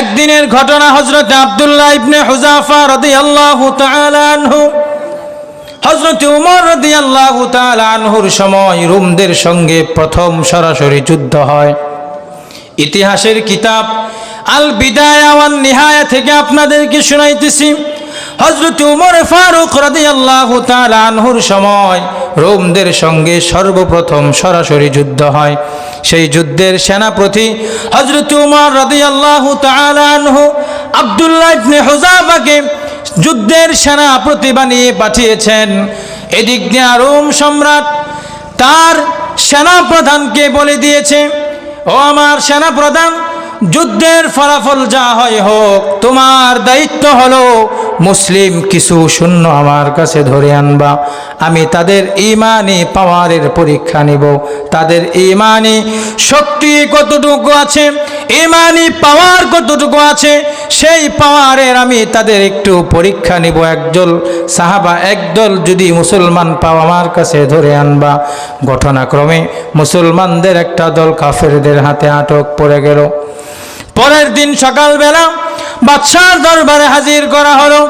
একদিনের ঘটনা হজরত আবদুল্লাহ ইবনে হুজাফা রদি আল্লাহ হজরত উমর রদি আল্লাহ আনহুর সময় রুমদের সঙ্গে প্রথম সরাসরি যুদ্ধ হয়। ইতিহাসের কিতাব আল বিদায় ওয়ান নিহায়া থেকে আপনাদেরকে শোনাইতেছি। হজরত উমর ফারুক রাদিয়াল্লাহু তাআলা আনহুর সময় রোমদের সঙ্গে সর্বপ্রথম সরাসরি যুদ্ধ হয়। সেই যুদ্ধের সেনাপতি হজরত উমর রাদিয়াল্লাহু তাআলা আনহু আব্দুল্লাহ ইবনে হুযাফাকে যুদ্ধের সেনাপতি বানিয়ে পাঠিয়েছেন। এদিক দিয়ে রোম সম্রাট তার সেনাপ্রধানকে বলে দিয়েছে, ও আমার সেনাপ্রধান যুদ্ধের ফলাফল যা হয় হোক, তোমার দায়িত্ব হলো মুসলিম কিছু শূন্য আমার কাছে ধরে আনবা। আমি তাদের ইমানি পাওয়ারের পরীক্ষা নিব। তাদের ইমানি শক্তি কতটুকু আছে? ইমানি পাওয়ার কতটুকু আছে? সেই পাওয়ারের আমি তাদের একটু পরীক্ষা নিব। একদল সাহাবা, একদল যদি মুসলমান পাও আমার কাছে ধরে আনবা। ঘটনাক্রমে মুসলমানদের একটা দল কাফেরদের হাতে আটক পড়ে গেল। পরের দিন সকালবেলা বাদশার দরবারে হাজির করা হলো।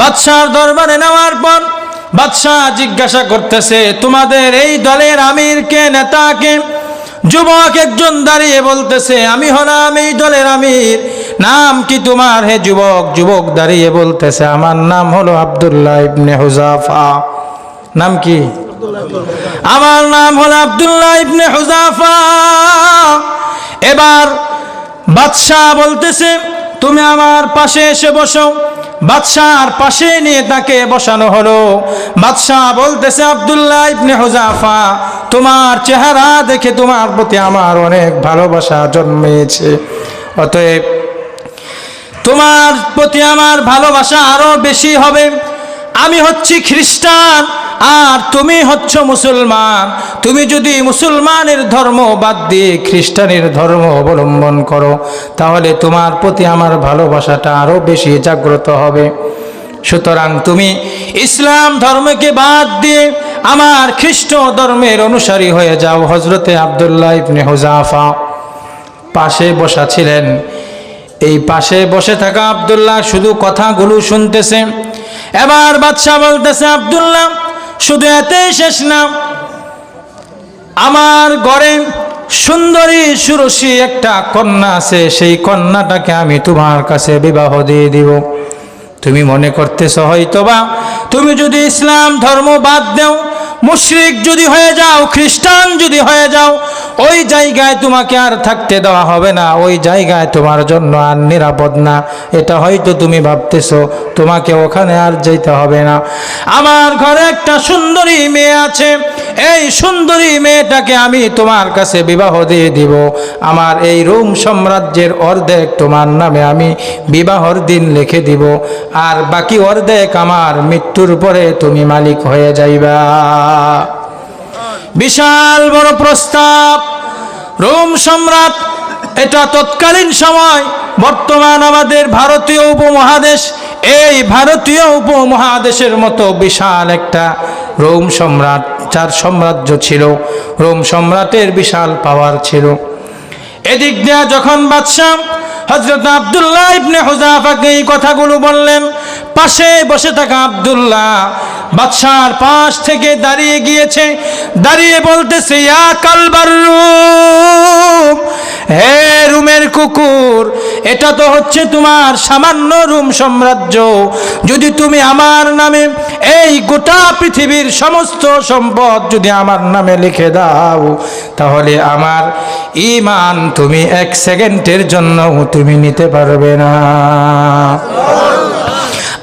বাদশার দরবারে নেওয়ার পর বাদশাহ জিজ্ঞাসা করতেছে, তোমাদের এই দলের আমিরকে নেতাকে যুবক একজন দাঁড়িয়ে বলতেছে, আমি হলাম এই দলের আমির। নাম কি তোমার? হে যুবক যুবক দাঁড়িয়ে বলতেছে, আমার নাম হলো আব্দুল্লাহ ইবনে হুজাফা। নাম কি? আমার নাম হলো আব্দুল্লাহ ইবনে হুজাফা। এবার বাদশাহ বলতেছে, তুমি আমার পাশে এসে বসো। বাদশাহর পাশে নিয়ে তাকে বসানো হলো। বাদশাহ বলতেছে, আব্দুল্লাহ ইবনে হুজাফা তোমার চেহারা দেখে তোমার প্রতি আমার অনেক ভালোবাসা জন্মেছে। অতএব তোমার প্রতি আমার ভালোবাসা আরও বেশি হবে। আমি হচ্ছি খ্রিস্টান আর তুমি হচ্ছ মুসলমান। তুমি যদি মুসলমানের ধর্ম বাদ দিয়ে খ্রিস্টানের ধর্ম অবলম্বন করো, তাহলে তোমার প্রতি আমার ভালোবাসাটা আরও বেশি জাগ্রত হবে। সুতরাং তুমি ইসলাম ধর্মকে বাদ দিয়ে আমার খ্রিস্ট ধর্মের অনুসারী হয়ে যাও হজরতে আবদুল্লাহ ইবনে হুজাফা পাশে বসা ছিলেন। এই পাশে বসে থাকা আবদুল্লাহ শুধু কথাগুলো শুনতেছে। এবার বাদশাহ বলতেছে, আবদুল্লাহ শুধু এতেই শেষ না, আমার ঘরে সুন্দরী সুরসী একটা কন্যা আছে, সেই কন্যাটাকে আমি তোমার কাছে বিবাহ দিয়ে দিব। তুমি মনে করতেছ হয়তোবা, তুমি যদি ইসলাম ধর্ম বাদ দাও মুশরিক যদি হয়ে যাও, খ্রিস্টান যদি হয়ে যাও, ওই জায়গায় তোমাকে আর থাকতে দেওয়া হবে না, ওই জায়গায় তোমার জন্য আর নিরাপদ না। এটা হয়তো তুমি ভাবতেছো, তোমাকে ওখানে আর যেতে হবে না। আমার ঘরে একটা সুন্দরী মেয়ে আছে এই সুন্দরী মেয়েটাকে আমি তোমার কাছে বিবাহ দিয়ে দিব। আমার এই রোম সাম্রাজ্যের অর্ধেক তোমার নামে আমি বিবাহর দিন লিখে দিব। আর বাকি অর্ধেক আমার মৃত্যুর পরে তুমি মালিক হয়ে যাইবা। বিশাল বড় প্রস্তাব। রোম সম্রাট, এটা তৎকালীন সময়, বর্তমান আমাদের ভারতীয় উপমহাদেশ এই ভারতীয় উপমহাদেশের মতো বিশাল একটা রোম সম্রাট, যার সাম্রাজ্য ছিল, রোম সম্রাটের বিশাল পাওয়ার ছিল। এদিক দিয়া যখন বাদশাহ হজরত আবদুল্লাহ ইবনে হুজাফাকে এই কথাগুলো বললেন, পাশে বসে থাকা আবদুল্লাহ বাদশার পাশ থেকে দাঁড়িয়ে গিয়েছে, দাঁড়িয়ে বলতেছে হে রুমের কুকুর, এটা তো হচ্ছে তোমার সামান্য রুম সাম্রাজ্য। যদি তুমি আমার নামে এই গোটা পৃথিবীর সমস্ত সম্পদ যদি আমার নামে লিখে দাও, তাহলে আমার ইমান তুমি এক সেকেন্ডের জন্য তুমি নিতে পারবে না।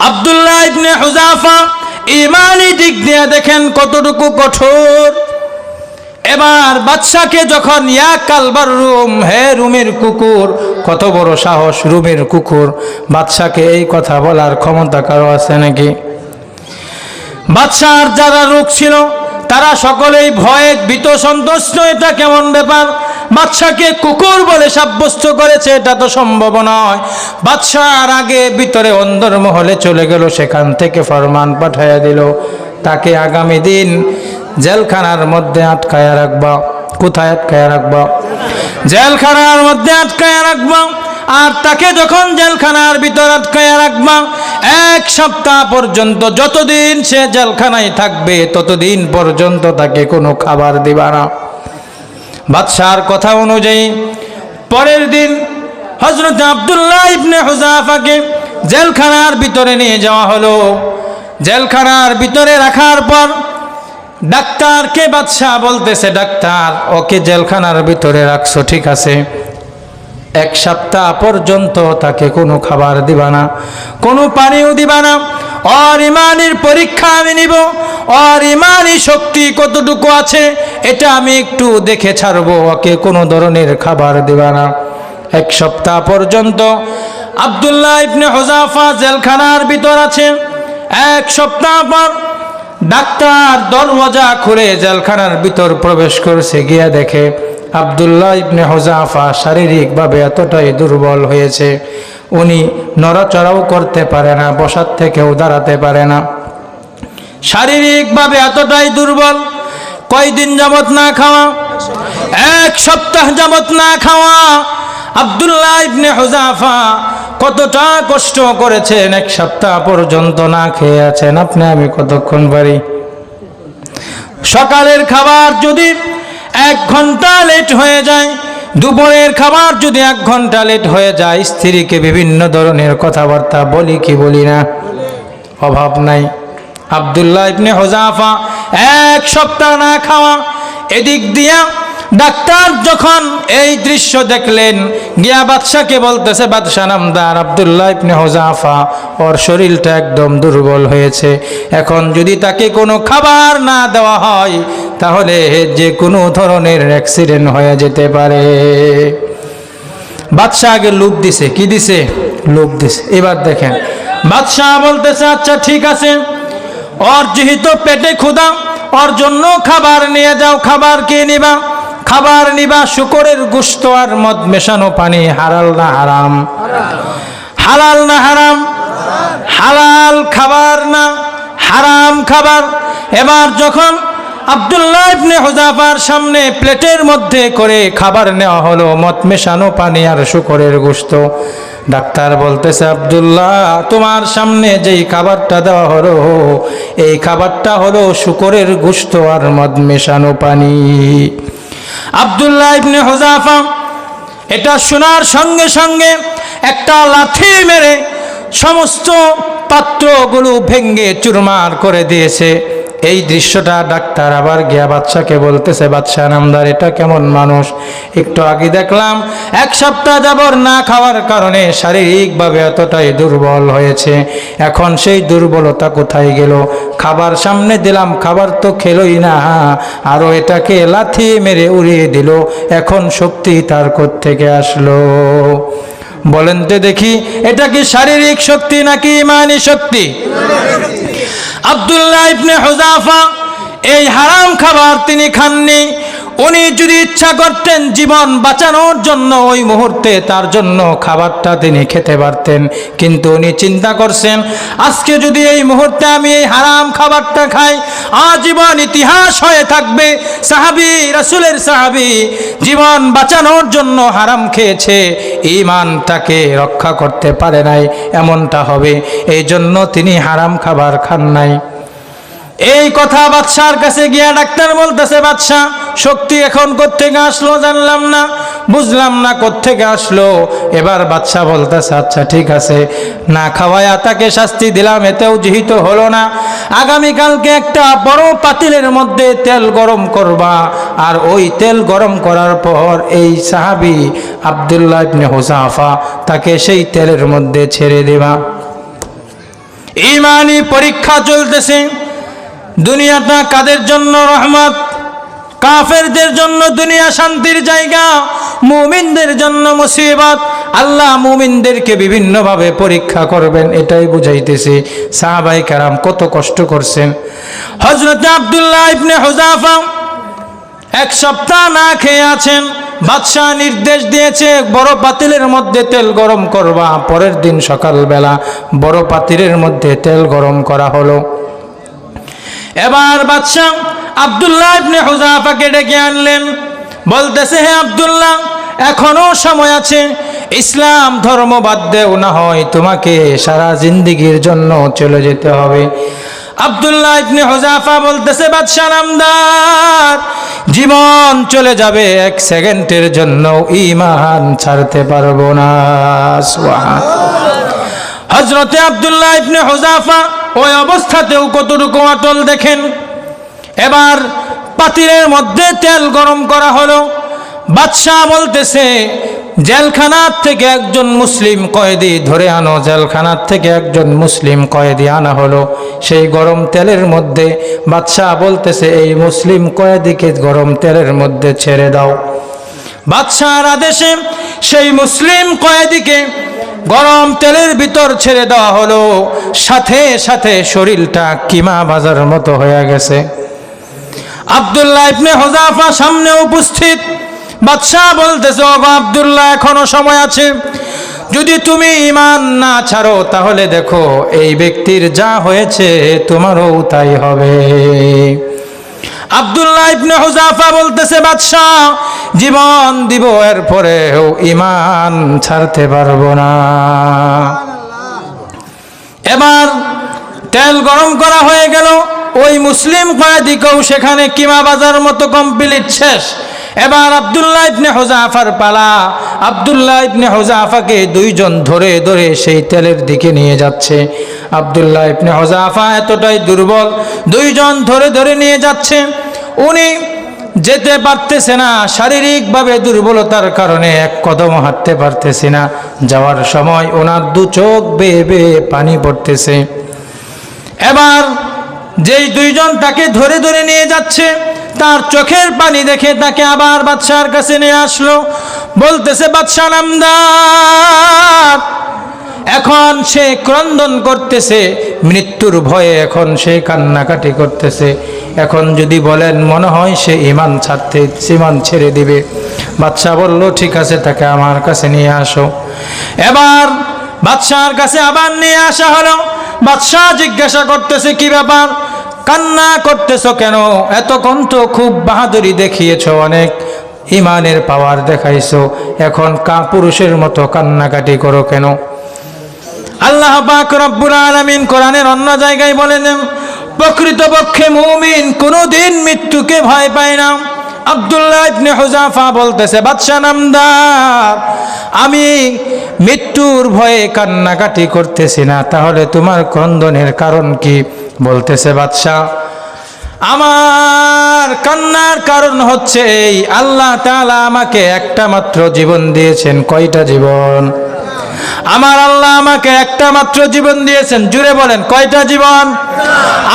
আব্দুল্লাহ ইবনে হুজাফা ইমানি দিক দিয়ে দেখেন কতটুকু কঠোর। এবার বাদশাকে যখন ইয়া কালবার রুম, হে রুমের কুকুর, কত বড় সাহস রুমের কুকুর। বাদশাকে এই কথা বলার ক্ষমতা কারও আছে নাকি? বাদশার যারা রোগ ছিল তারা সকলেই ভয়ে ভীত সন্তুষ্ট, এটা কেমন ব্যাপার? বাদশাকে কুকুর বলে সাব্যস্ত করেছে, এটা তো সম্ভব নয়। বাদশার আগে ভিতরে অন্দর মহলে চলে গেল, সেখান থেকে ফরমান পাঠাইয়া দিল। তাকে আগামী দিন জেলখানার মধ্যে আটকায়া রাখবা। কোথায় আটকায়া রাখবা? জেলখানার মধ্যে আটকায়া রাখবা। আর তাকে যখন জেলখানার ভিতর আটকায় রাখবা, এক সপ্তাহ পর্যন্ত যতদিন সে জেলখানায় থাকবে, ততদিন পর্যন্ত তাকে কোনো খাবার দিবা না। বাদশার কথা অনুযায়ী, পরের দিন হজরত আবদুল্লাহ ইবনে হুজাফাকে জেলখানার ভিতরে নিয়ে যাওয়া হলো। জেলখানার ভিতরে রাখার পর ডাক্তারকে বাদশাহ বলতেছে, ডাক্তার, ওকে জেলখানার ভিতরে রাখছো, ঠিক আছে? এক সপ্তাহ পর্যন্ত তাকে কোনো খাবার দিবা না, কোনো পানিও দিবা না। অর ইমানের পরীক্ষা আমি নিব অর ইমানি শক্তি কতটুকু আছে, এটা আমি একটু দেখে ছাড়বো, ওকে কোনো ধরনের খাবার দিবা না। এক সপ্তাহ পর্যন্ত আবদুল্লাহ ইবনে হোজাফা জেলখানার ভিতর আছে। এক সপ্তাহ পর ডাক্তার দরওয়াজা খুলে জেলখানার ভিতর প্রবেশ করছে, গিয়া দেখে আবদুল্লাহ ইবনে হোজাফা শারীরিকভাবে এতটাই দুর্বল হয়েছে। উনি নড়াচড়াও করতে পারে না, বসার থেকেও দাঁড়াতে পারে না। শারীরিকভাবে এতটাই দুর্বল, কয়দিন যাবত না খাওয়া? এক সপ্তাহ যাবত না খাওয়া। আবদুল্লাহ ইবনে হুজাফা কতটা কষ্ট করেছেন, এক সপ্তাহ পর্যন্ত না খেয়ে আছেন। আপনি আমি কতক্ষণ পারি? সকালের খাবার যদি এক ঘণ্টা লেট হয়ে যায়। দুপুরের খাবার যদি এক ঘণ্টা লেট হয়ে যায়, স্ত্রীকে বিভিন্ন ধরনের কথাবার্তা বলি কি বলি না, অভাব নাই। আবদুল্লাহ ইবনে হোজাফা এক সপ্তাহ না খাওয়া, এদিক দিয়া ডাক্তার যখন এই দৃশ্য দেখলেন, গিয়া বাদশাকে বলতেছে, বাদশাহ নামদার, আবদুল্লাহ ইবনে হোজাফা, ওর শরীরটা একদম দুর্বল হয়েছে। এখন যদি তাকে কোনো খাবার না দেওয়া হয়, তাহলে যে কোনো ধরনের অ্যাক্সিডেন্ট হয়ে যেতে পারে। বাদশাহ আগে লোভ দিছে। কি দিছে? লোভ দিছে। এবার দেখেন, বাদশাহ বলতেছে আচ্ছা ঠিক আছে। ওর যেহেতু পেটে ক্ষুদা ওর জন্য খাবার নিয়ে যাও, খাবার কে নিবা। খাবার নিবা, শুকরের গুস্ত আর মদ মেশানো পানি হারাল না হারাম? হালাল না হারাম? হালাল খাবার না হারাম খাবার? এবার যখন আবদুল্লাহ ইবনে হুজাফার সামনে প্লেটের মধ্যে করে খাবার নেওয়া হলো, মদ মেশানো পানি আর শুকরের গোস্ত, ডাক্তার বলতেছে, আবদুল্লাহ, তোমার সামনে যেই খাবারটা দেওয়া হলো, এই খাবারটা হলো শুকরের গোস্ত আর মদ মেশানো পানি। আবদুল্লাহ ইবনে হুজাফা এটা শোনার সঙ্গে সঙ্গে একটা লাথি মেরে সমস্ত পাত্রগুলো ভেঙ্গে চুরমার করে দিয়েছে। এই দৃশ্যটা ডাক্তার আবার গিয়া বাচ্চাকে বলতেছে বাচ্চা নামদার, এটা কেমন মানুষ? একটু আগে দেখলাম, এক সপ্তাহ যাবর না খাওয়ার কারণে শারীরিকভাবে এতটাই দুর্বল হয়েছে। এখন সেই দুর্বলতা কোথায় গেল? খাবার সামনে দিলাম, খাবার তো খেলোই না। আরও এটাকে লাথি মেরে উড়িয়ে দিল, এখন শক্তি তার থেকে আসলো? বলেন তো দেখি, এটা কি শারীরিক শক্তি নাকি ইমানি শক্তি? আবদুল্লাহ ইবনে হুজাফা এই হারাম খাবার তিনি খাননি। উনি যদি ইচ্ছা করতেন জীবন বাঁচানোর জন্য ওই মুহূর্তে তার জন্য খাবারটা তিনি খেতে পারতেন। কিন্তু উনি চিন্তা করছেন, আজকে যদি এই মুহূর্তে আমি এই হারাম খাবারটা খাই, আজীবন ইতিহাস হয়ে থাকবে, সাহাবি, রাসুলের সাহাবি, জীবন বাঁচানোর জন্য হারাম খেয়েছে ইমান তাকে রক্ষা করতে পারে নাই, এমনটা হবে। এই জন্য তিনি হারাম খাবার খান নাই। এই কথা বাদশার কাছে গিয়া ডাক্তার বলতেছে, বাদশাহ, শক্তি এখন কোত্থেকে আসলো জানলাম না, বুঝলাম না কোত্থেকে আসলো। এবার বাদশাহ বলতেছে আচ্ছা ঠিক আছে, না খাওয়ায়া তাকে শাস্তি দিলাম, এতেও যেহেতু হলো না। আগামীকালকে একটা বড় পাতিলের মধ্যে তেল গরম করবা। আর ওই তেল গরম করার পর এই সাহাবি আবদুল্লাহ ইবনে হোসাফা তাকে সেই তেলের মধ্যে ছেড়ে দেবা। ইমানি পরীক্ষা চলতেছে। দুনিয়াটা কাদের জন্য রহমত? কাফেরদের জন্য দুনিয়া শান্তির জায়গা, মুমিনদের জন্য মুসিবত। আল্লাহ মুমিনদেরকে বিভিন্নভাবে পরীক্ষা করবেন, এটাই বুঝাইতেছে। সাহাবাই কারাম কত কষ্ট করছেন। হজরত আবদুল্লাহ ইবনে হুজাফা এক সপ্তাহ না খেয়ে আছেন, বাদশাহ নির্দেশ দিয়েছে, বড় পাতিলের মধ্যে তেল গরম করবা। পরের দিন সকালবেলা বড় পাতিলের মধ্যে তেল গরম করা হলো। এবার বাদশাহ আবদুল্লাহ ইবনে হুজাফাকে ডেকে আনলেন। বলতেছে, হে আবদুল্লাহ, এখনও সময় আছে। ইসলাম ধর্ম বাদ দেও, না হয় তোমাকে সারা জিন্দিগির জন্য চলে যেতে হবে। আব্দুল্লাহ ইবনে হুজাফা বলতেছে, বাদশাহ নামদার, জীবন চলে যাবে এক সেকেন্ডের জন্য। ইমান ছাড়তে পারব না। হজরতে আবদুল্লাহ ইবনে হুজাফা ওই অবস্থাতেও কতটুকু অটল দেখেন? এবার পাতিলের মধ্যে তেল গরম করা হলো। বাদশাহ বলতেছে, জেলখানার থেকে একজন মুসলিম কয়েদি ধরে আনো। জেলখানার থেকে একজন মুসলিম কয়েদি আনা হলো। সেই গরম তেলের মধ্যে বাদশাহ বলতেছে, এই মুসলিম কয়েদিকে গরম তেলের মধ্যে ছেড়ে দাও। বাদশাহর আদেশে সেই মুসলিম কয়েদিকে গরম তেলের ভিতর ছেড়ে দেওয়া হলো। সাথে সাথে শরীরটা কিমা বাজার মতো হয়ে গেছে। আব্দুল্লাহ ইবনে হোজাফা সামনে উপস্থিত। বাদশাহ বলতেছে ও আব্দুল্লাহ, এখনও সময় আছে। যদি তুমি ইমান না ছাড়ো, তাহলে দেখো, এই ব্যক্তির যা হয়েছে, তোমারও তাই হবে। আব্দুল্লাহ ইবনে হুজাফা বলতেছে, বাদশাহ জীবন দিব এরপরেও ইমান ছাড়তে পারব না। এবার তেল গরম করা হয়ে গেল, ওই মুসলিম কয়েদিকেও সেখানে কিমা বাজার মতো কমপ্লিট শেষ। এবার আব্দুল্লাহ ইবনে হোজাফার পালা। আব্দুল্লাহ ইবনে হোজাফাকে দুইজন ধরে ধরে সেই তেলের দিকে নিয়ে যাচ্ছে। আব্দুল্লাহ ইবনে হোজাফা এতটাই দুর্বল, দুইজন ধরে ধরে নিয়ে যাচ্ছে। উনি যেতে পারতেছে না, শারীরিকভাবে দুর্বলতার কারণে এক কদম হাঁটতে পারতেছে না। যাওয়ার সময় ওনার দু চোখ বেয়ে বেয়ে পানি পড়তেছে। এবার যেই দুইজন তাকে ধরে ধরে নিয়ে যাচ্ছে, তার চোখের পানি দেখে তাকে আবার বাদশার কাছে নিয়ে আসলো। বলতেছে, বাদশাহ নামদার, এখন সে ক্রন্দন করতেছে, মৃত্যুর ভয়ে এখন সে কান্নাকাটি করতেছে। এখন যদি বলেন, মনে হয় সে ইমান ছাড়তে ইমান ছেড়ে দিবে। বাদশাহ বলল, ঠিক আছে, তাকে আমার কাছে নিয়ে আসো। এবার বাদশাহর কাছে আবার নিয়ে আসা হলো। বাদশাহ জিজ্ঞাসা করতেছে, কি ব্যাপার? কান্না করতেছ কেন? এতক্ষণ তো খুব বাহাদুরি দেখিয়েছ, অনেক ইমানের পাওয়ার দেখাইছো। এখন কা, পুরুষের মতো কান্নাকাটি করো কেন? আল্লাহ পাক রব্বুল আলামিন কোরআনের অন্য জায়গায় বলেন প্রকৃতপক্ষে মুমিন কোনোদিন মৃত্যুকে ভয় পায় না। আব্দুল্লাহ ইবনে হুজাফা বলতেছে বাদশা নামদার, আমি মৃত্যুর ভয়ে কান্নাকাটি করতেছি না, তাহলে তোমার ক্রন্দনের কারণ কি? বলতেছে, বাদশাহ, আমার কান্নার কারণ হচ্ছে এই, আল্লাহ তাআলা আমাকে একটা মাত্র জীবন দিয়েছেন, কয়টা জীবন? আমার আল্লাহ আমাকে একটা মাত্র জীবন দিয়েছেন। জুড়ে বলেন, কয়টা জীবন?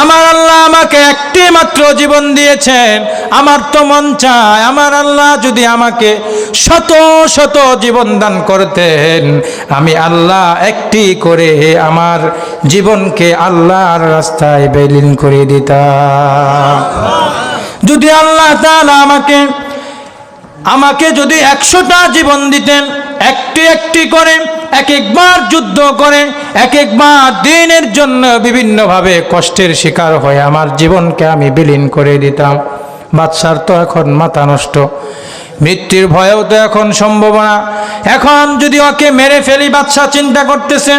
আমার আল্লাহ আমাকে একটি মাত্র জীবন দিয়েছেন। আমার তো মন চায়, আমার আল্লাহ যদি আমাকে শত শত জীবন দান করতেন, আমি আল্লাহ একটি করে আমার জীবনকে আল্লাহর রাস্তায় বেলিন করে দিতাম। যদি আল্লাহ তাআলা আমাকে আমাকে যদি একশোটা জীবন দিতেন, একটি একটি করে এক একবার যুদ্ধ করে এক একবার দিনের জন্য বিভিন্নভাবে কষ্টের শিকার হয়ে আমার জীবনকে আমি বিলীন করে দিতাম। বাদশার তো এখন মাথা নষ্ট। মৃত্যুর ভয়েও তো এখন সম্ভাবনা। এখন যদি ওকে মেরে ফেলি, বাদশাহ চিন্তা করতেছে,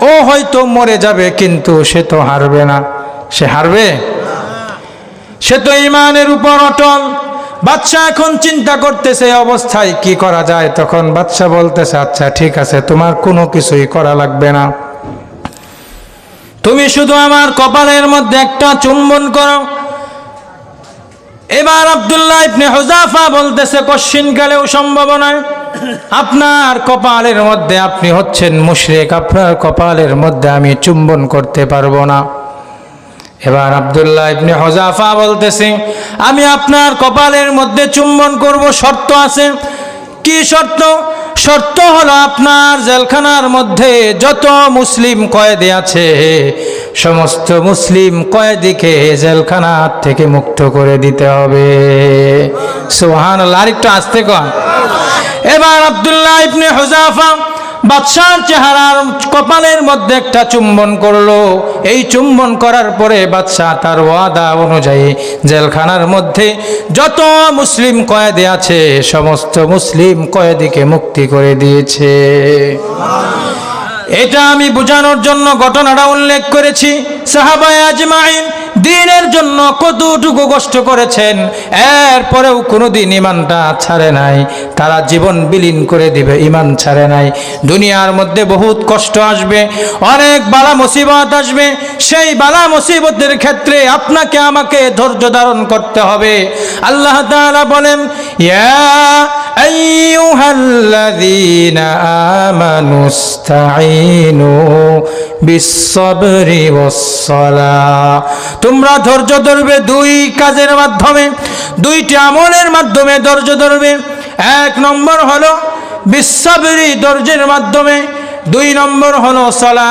ও হয়তো মরে যাবে, কিন্তু সে তো হারবে না। সে হারবে? সে তো ইমানের উপর অটল। বাচ্চা এখন চিন্তা করতেছে অবস্থায় কি করা যায়? তখন বাচ্চা বলতেছে আচ্ছা ঠিক আছে, তোমার কোনো কিছুই করা লাগবে না। তুমি শুধু আমার কপালের মধ্যে একটা চুম্বন করো। এবার আব্দুল্লাহ ইবনে হুজাফা বলতেছে, কশ্চিন কালেও সম্ভব নয়। আপনার কপালের মধ্যে আপনি হচ্ছেন মুশরিক, আপনার কপালের মধ্যে আমি চুম্বন করতে পারব না। এবার আব্দুল্লাহ ইবনে হজাফা বলতেছে, আমি আপনার কপালের মধ্যে চুম্বন করব, শর্ত আছে। কি শর্ত? শর্ত হলো আপনার জেলখানার মধ্যে যত মুসলিম কয়েদি আছে, সমস্ত মুসলিম কয়েদিকে জেলখানার থেকে মুক্ত করে দিতে হবে। সোহান আরেকটু আসতে কন। এবার আব্দুল্লাহ ইবনে হুজাফা বাদশার চেহারার কপালের মধ্যে একটা চুম্বন করল। এই চুম্বন করার পরে বাদশাহ তার ওয়াদা অনুযায়ী জেলখানার মধ্যে যত মুসলিম কয়েদি আছে, সমস্ত মুসলিম কয়েদিকে মুক্তি করে দিয়েছে। এটা আমি বোঝানোর জন্য ঘটনাটা উল্লেখ করেছি। সাহাবায় আজমাইন দিনের জন্য কতটুকু কষ্ট করেছেন, এরপরেও কোনোদিন ইমানটা ছাড়ে নাই। তারা জীবন বিলীন করে দিবে ইমান ছাড়ে নাই। দুনিয়ার মধ্যে বহুত কষ্ট আসবে, অনেক বালা মুসিবত আসবে। সেই বালা মুসিবতের ক্ষেত্রে আপনাকে আমাকে ধৈর্য ধারণ করতে হবে। আল্লাহ তাআলা বলেন, ইয়া আইয়ুহাল্লাযীনা আমানুস্তাঈনু বিসসবরি তোমরা ধৈর্য ধরবে দুই কাজের মাধ্যমে, দুইটি আমলের মাধ্যমে ধৈর্য ধরবে। এক নম্বর হলো বিশ্ববরী ধৈর্যের মাধ্যমে দুই নম্বর হলো সলা।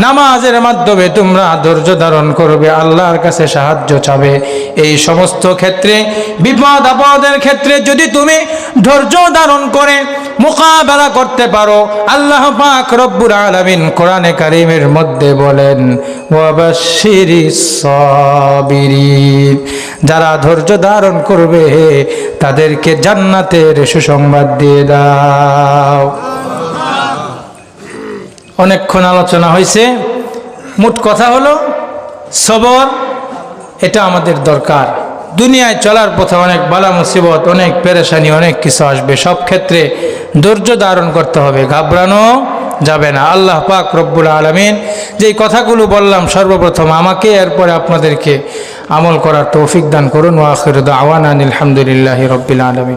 নামাজের মাধ্যমে তোমরা ধৈর্য ধারণ করবে, আল্লাহর কাছে সাহায্য চাবে। এই সমস্ত ক্ষেত্রে, বিপদ আপদের ক্ষেত্রে যদি তুমি ধৈর্য ধারণ করে, মোকাবেলা করতে পারো, আল্লাহ পাক রব্বুর আলামিন কোরআনে কারিমের মধ্যে বলেন যারা ধৈর্য ধারণ করবে, তাদেরকে জান্নাতের সুসংবাদ দিয়ে দাও। অনেকক্ষণ আলোচনা হয়েছে। মোট কথা হলো, সবর এটা আমাদের দরকার। দুনিয়ায় চলার পথে অনেক বালা মুসিবত, অনেক পেরেশানি, অনেক কিছু আসবে। সব ক্ষেত্রে ধৈর্য ধারণ করতে হবে, ঘাবড়ানো যাবে না। আল্লাহ পাক রব্বুল আলমিন যেই কথাগুলো বললাম, সর্বপ্রথম আমাকে, এরপরে আপনাদেরকে আমল করার তৌফিক দান করুন। ওয়াখির আওয়ান আলহামদুলিল্লাহ রব্বিল আলমিন।